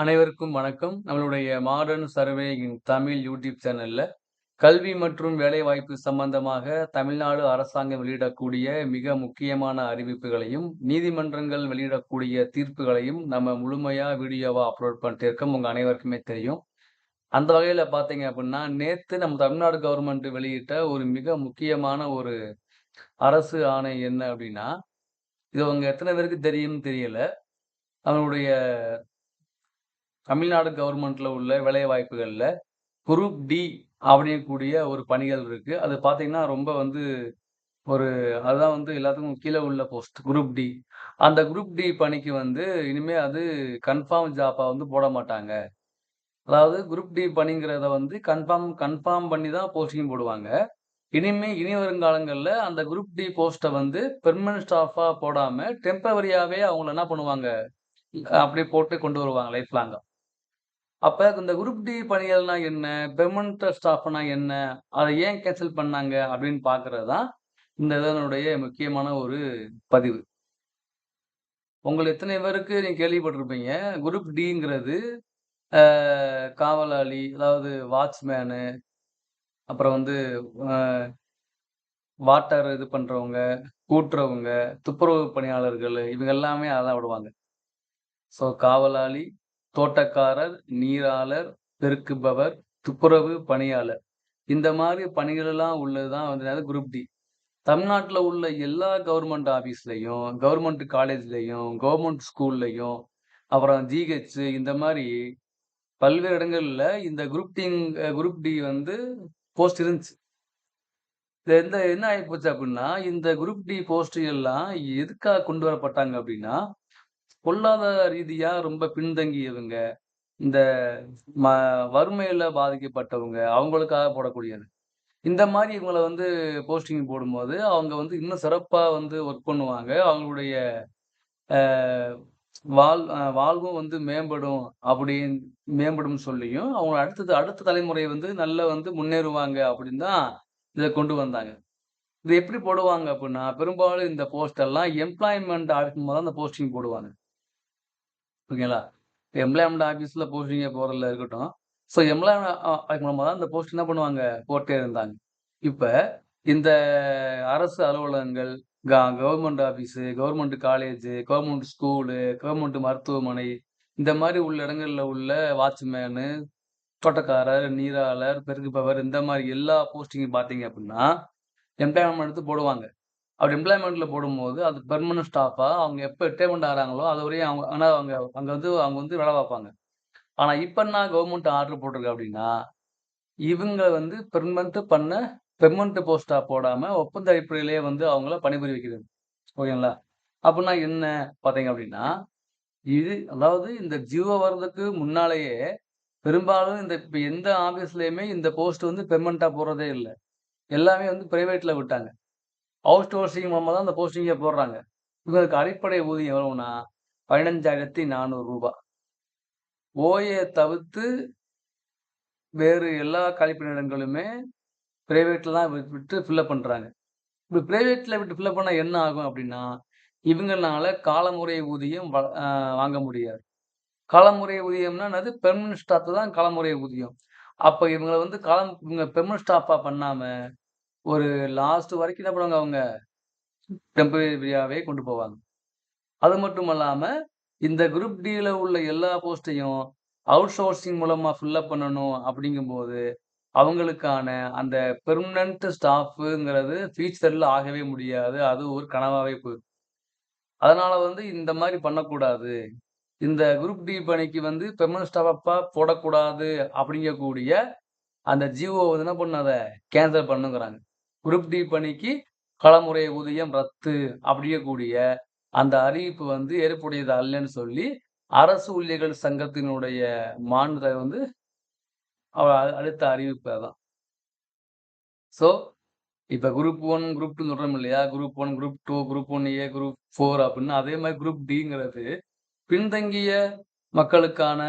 அனைவருக்கும் வணக்கம். நம்மளுடைய modern survey in Tamil YouTube சேனல்ல, கல்வி மற்றும் வேலைவாய்ப்பு சம்பந்தமாக தமிழ்நாடு அரசாங்கம் வெளியிடக்கூடிய மிக முக்கியமான அறிவிப்புகளையும், நீதிமன்றங்கள் வெளியிடக்கூடிய தீர்ப்புகளையும் நம்ம முழுமையா வீடியோவா அப்லோட் பண்ணிட்டு இருக்கோம். உங்க அனைவருக்குமே தெரியும். அந்த வகையில பார்த்தீங்க அப்படின்னா நேத்து நம்ம தமிழ்நாடு கவர்மெண்ட் வெளியிட்ட ஒரு மிக முக்கியமான ஒரு அரசு ஆணை என்ன அப்படின்னா இது அவங்க எத்தனை பேருக்கு தெரியும்னு தெரியல. நம்மளுடைய தமிழ்நாடு கவர்மெண்ட்ல உள்ள வேலை வாய்ப்புகளில் குரூப் டி அப்படிங்கக்கூடிய ஒரு பணிகள் இருக்கு. அது பார்த்தீங்கன்னா, ரொம்ப வந்து ஒரு அதுதான் வந்து எல்லாத்துக்கும் கீழே உள்ள போஸ்ட் குரூப் டி. அந்த குரூப் டி பணிக்கு வந்து இனிமே அது கன்ஃபார்ம் ஜாப்பா வந்து போட மாட்டாங்க. அதாவது குரூப் டி பணிங்கிறத வந்து கன்ஃபார்ம் கன்ஃபார்ம் பண்ணி தான் போஸ்டிங் போடுவாங்க. இனிமே இனி வருங்காலங்களில் அந்த குரூப் டி போஸ்ட்டை வந்து பெர்மனன்ட் ஸ்டாஃபாக போடாமல் டெம்பரவரியாகவே அவங்கள என்ன பண்ணுவாங்க, அப்படியே போட்டு கொண்டு வருவாங்க லைஃப் லாங்காக அப்ப இந்த குரூப் டி பணிகள்னா என்ன? பெர்மனன்ட் ஸ்டாஃப்னா என்ன? அதை ஏன் கேன்சல் பண்ணாங்க? அப்படின்னு பார்க்கிறது தான் இந்த இதனுடைய முக்கியமான ஒரு பதிவு. உங்களை எத்தனை பேருக்கு நீங்க கேள்விப்பட்டிருப்பீங்க. குரூப் டிங்கிறது காவலாளி, அதாவது வாட்ச்மேனு, அப்புறம் வந்து வாட்டர் இது பண்றவங்க, கூட்டுறவங்க, துப்புரவு பணியாளர்கள் இவங்க எல்லாமே அதான் விடுவாங்க. ஸோ காவலாளி, தோட்டக்காரர், நீராளர், பெருக்குபவர், துப்புரவு பணியாளர். இந்த மாதிரி பணிகள் எல்லாம் உள்ளது தான் வந்து குரூப் டி. தமிழ்நாட்டில் உள்ள எல்லா கவர்மெண்ட் ஆஃபீஸ்லையும் கவர்மெண்ட் காலேஜ்லையும் கவர்மெண்ட் ஸ்கூல்லையும் அப்புறம் ஜிஹெச் இந்த மாதிரி பல்வேறு இடங்களில் இந்த குரூப் டிங் குரூப் டி வந்து போஸ்ட் இருந்துச்சு. இது எந்த என்ன ஆகிப்போச்சு அப்படின்னா இந்த குரூப் டி போஸ்ட் எல்லாம் எதுக்காக கொண்டு வரப்பட்டாங்க அப்படின்னா பொருளாதார ரீதியாக ரொம்ப பின்தங்கியவங்க, இந்த ம வறுமையில் பாதிக்கப்பட்டவங்க, அவங்களுக்காக போடக்கூடியது. இந்த மாதிரி இவங்களை வந்து போஸ்டிங் போடும்போது, அவங்க வந்து இன்னும் சிறப்பாக வந்து ஒர்க் பண்ணுவாங்க. அவங்களுடைய வாழ் வாழ்வும் வந்து மேம்படும் அப்படின்னு மேம்படும்னு சொல்லியும், அவங்க அடுத்தது அடுத்த தலைமுறை வந்து நல்லா வந்து முன்னேறுவாங்க அப்படின்னு தான் இதை கொண்டு வந்தாங்க. இது எப்படி போடுவாங்க அப்படின்னா பெரும்பாலும் இந்த போஸ்ட் எல்லாம் எம்ப்ளாய்மென்ட் ஆஃபீஸ் மூலமா தான் போஸ்டிங் போடுவாங்க. ஓகேங்களா? எம்ப்ளாய்மெண்ட் ஆஃபீஸில் போஸ்டிங்க போகிறதில்ல இருக்கட்டும். ஸோ எம்ப்ளாய்மெண்ட் மூலமாக தான் இந்த போஸ்ட் என்ன பண்ணுவாங்க, போட்டே இருந்தாங்க. இப்போ இந்த அரசு அலுவலகங்கள், க government office, government college, government school, government மருத்துவமனை, இந்த மாதிரி உள்ள இடங்களில் உள்ள வாட்ச்மேனு, தோட்டக்காரர், நீராளர், பெருக்குபவர் இந்த மாதிரி எல்லா போஸ்டிங்கும் பார்த்தீங்க அப்படின்னா எம்ப்ளாய்மெண்ட் எடுத்து போடுவாங்க. அப்படி எம்ப்ளாய்மென்ட்ல போடும்போது, அது பெர்மனன்ட் ஸ்டாஃபாக அவங்க எப்போ எப்ப ஆகிறாங்களோ அது வரையும் அவங்க ஆனால் அவங்க அங்கே வந்து அவங்க வந்து வேலை பார்ப்பாங்க. ஆனா இப்ப என்ன கவர்மெண்ட் ஆர்டர் போட்டிருக்கு அப்படின்னா இவங்க வந்து பெர்மனன்ட் பண்ண பெர்மனன்ட் போஸ்ட்டா போடாம, ஒப்பந்த அடிப்படையிலேயே வந்து அவங்கள பணிபுரிய வைக்கிறது. ஓகேங்களா? அப்படின்னா என்ன பார்த்தீங்க அப்படின்னா இது அதாவது இந்த ஜியோ வர்றதுக்கு முன்னாலேயே, பெரும்பாலும் இந்த இப்போ எந்த ஆஃபீஸ்லேயுமே இந்த போஸ்ட் வந்து பெர்மனன்ட்டா போடுறதே இல்லை எல்லாமே வந்து பிரைவேட்ல விட்டாங்க. அவுட் சோர்சிங் மூலமா தான் அந்த போஸ்டிங்கே போடுறாங்க. இவங்களுக்கு அடிப்படை ஊதியம் எவ்வளவுனா, ரூ. 15,400 ஓஏ தவிர்த்து வேறு எல்லா காலி பணியிடங்களுமே தான் விட்டு ஃபில்லப் பண்றாங்க. இப்படி பிரைவேட்ல விட்டு ஃபில்லப் பண்ணா என்ன ஆகும் அப்படின்னா இவங்கனால காலமுறை ஊதியம் வ வாங்க முடியாது. காலமுறை ஊதியம்னா என்னது? பெர்மனன்ட் ஸ்டாஃப் தான் காலமுறை ஊதியம். அப்ப இவங்கள வந்து காலம் இவங்க பெர்மனன்ட் ஸ்டாஃபாக பண்ணாம, ஒரு லாஸ்ட் வரைக்கும் என்ன பண்ணுவாங்க அவங்க, டெம்பரரியாவே கொண்டு போவாங்க. அது மட்டும் இல்லாமல் இந்த குரூப் டில உள்ள எல்லா போஸ்ட்டையும் அவுட் சோர்சிங் மூலமா ஃபில்லப் பண்ணணும் அப்படிங்கும்போது, அவங்களுக்கான அந்த பெர்மனன்ட் ஸ்டாஃபுங்கிறது ஃபியூச்சரில் ஆகவே முடியாது. அது ஒரு கனவாகவே போயிடும் அதனால வந்து இந்த மாதிரி பண்ணக்கூடாது. இந்த குரூப் டி பணிக்கு வந்து பெர்மனன்ட் ஸ்டாஃபாக போடக்கூடாது அப்படிங்கக்கூடிய அந்த ஜிஓ வந்து என்ன பண்ணும் அதை கேன்சல் பண்ணுங்கிறாங்க. குரூப் டி பணிக்கு களமுறை ஊதியம் ரத்து அப்படிங்கக்கூடிய அந்த அறிவிப்பு வந்து ஏற்புடையது அல்லன்னு சொல்லி, அரசு ஊழியர்கள் சங்கத்தினுடைய மாநில வந்து அவ அடுத்த அறிவிப்பு அதான். ஸோ, இப்ப குரூப் ஒன் குரூப் 2 சொல்றோம் இல்லையா? Group one group two group one A group four அப்படின்னு அதே மாதிரி குரூப் டிங்கிறது பின்தங்கிய மக்களுக்கான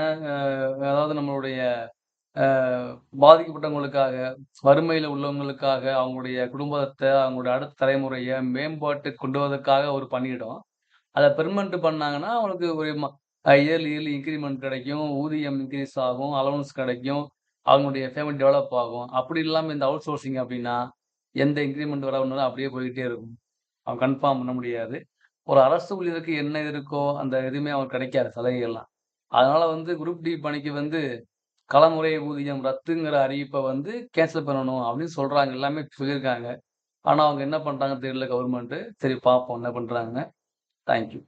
அதாவது நம்மளுடைய பாதிக்கப்பட்டவங்களுக்காக, வறுமையில் உள்ளவங்களுக்காக, அவங்களுடைய குடும்பத்தை அவங்களுடைய அடுத்த தலைமுறையை மேம்பாட்டு கொண்டு வருவதற்காக ஒரு பணியிடம். அதை பெர்மனண்ட் பண்ணாங்கன்னா, அவங்களுக்கு ஒரு இயர்லி இயர்லி இன்க்ரிமெண்ட் கிடைக்கும். ஊதியம் இன்க்ரீஸ் ஆகும். அலவன்ஸ் கிடைக்கும். அவங்களுடைய ஃபேமிலி டெவலப் ஆகும். அப்படி இல்லாமல் இந்த அவுட் சோர்சிங் அப்படின்னா, எந்த இன்க்ரிமெண்ட் வராம அப்படியே போய்கிட்டே இருக்கும். அவன் கன்ஃபார்ம் பண்ண முடியாது. ஒரு அரசு ஊழியருக்கு என்ன இருக்கோ, அந்த எதுவுமே அவன் கிடைக்காது சலுகைகள்லாம். அதனால வந்து குரூப் டி பணிக்கு வந்து களமுறை ஊதியம் ரத்துங்கிற அறிவிப்பை வந்து கேன்சல் பண்ணணும் அப்படின்னு சொல்றாங்க. எல்லாமே சொல்லியிருக்காங்க. ஆனால் அவங்க என்ன பண்ணுறாங்க தெரியல கவர்மெண்ட்டு சரி பார்ப்போம் என்ன பண்ணுறாங்க தேங்க் யூ.